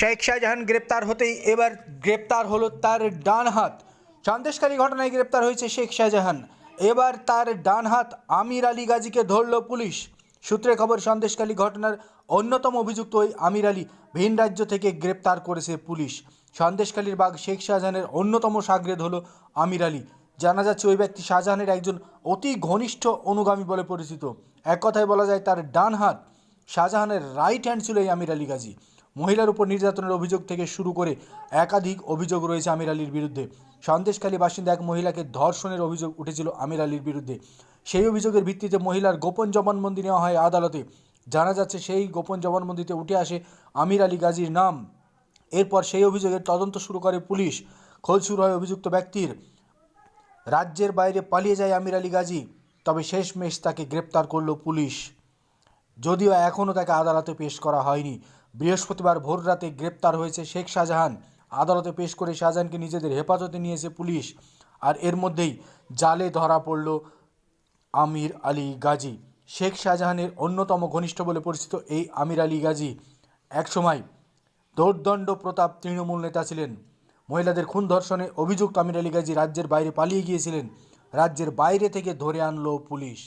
শেখ শাহজাহান গ্রেপ্তার হতেই এবার গ্রেপ্তার হলো তার ডান হাত। সন্দেশকারী ঘটনায় গ্রেপ্তার হয়েছে শেখ শাহজাহান। এবার তার ডান হাত আমির আলী গাজীকে ধরল পুলিশ। সূত্রে খবর সন্দেশকালী ঘটনার অন্যতম অভিযুক্ত ওই আমির আলী ভিন রাজ্য থেকে গ্রেপ্তার করেছে পুলিশ। সন্দেশকালীর বাঘ শেখ শাহজাহানের অন্যতম সাগরেদ হলো আমির আলী। জানা যাচ্ছে ওই ব্যক্তি শাহজাহানের একজন অতি ঘনিষ্ঠ অনুগামী বলে পরিচিত। এক কথায় বলা যায় তার ডান হাত শাহজাহানের রাইট হ্যান্ড ছিল এই আমির আলী গাজী। মহিলার উপর নির্যাতনের অভিযোগ থেকে শুরু করে একাধিক অভিযোগ রয়েছে আমির আলীর বিরুদ্ধে। সন্দেশখালী বাসিন্দা এক মহিলাকে ধর্ষণের অভিযোগ উঠেছিল আমির আলীর বিরুদ্ধে। সেই অভিযোগের ভিত্তিতে মহিলার গোপন জবানবন্দি নেওয়া হয় আদালতে। জানা যাচ্ছে সেই গোপন জবানবন্দিতে উঠে আসে আমির আলী গাজীর নাম। এরপর সেই অভিযোগের তদন্ত শুরু করে পুলিশ। খোঁজ শুরু হয় অভিযুক্ত ব্যক্তির। রাজ্যের বাইরে পালিয়ে যায় আমির আলী গাজী, তবে শেষমেশ তাকে গ্রেপ্তার করল পুলিশ। যদিও এখনও তাকে আদালতে পেশ করা হয়নি। বৃহস্পতিবার ভোর রাতে গ্রেপ্তার হয়েছে শেখ শাহজাহান। আদালতে পেশ করে শাহজাহানকে নিজেদের হেফাজতে নিয়েছে পুলিশ। আর এর মধ্যেই জালে ধরা পড়ল আমির আলী গাজী। শেখ শাহজাহানের অন্যতম ঘনিষ্ঠ বলে পরিচিত এই আমির আলী গাজী একসময় দৌর্দণ্ড প্রতাপ তৃণমূল নেতা ছিলেন। মহিলাদের খুন ধর্ষণে অভিযুক্ত আমির আলী গাজী রাজ্যের বাইরে পালিয়ে গিয়েছিলেন। রাজ্যের বাইরে থেকে ধরে আনলো পুলিশ।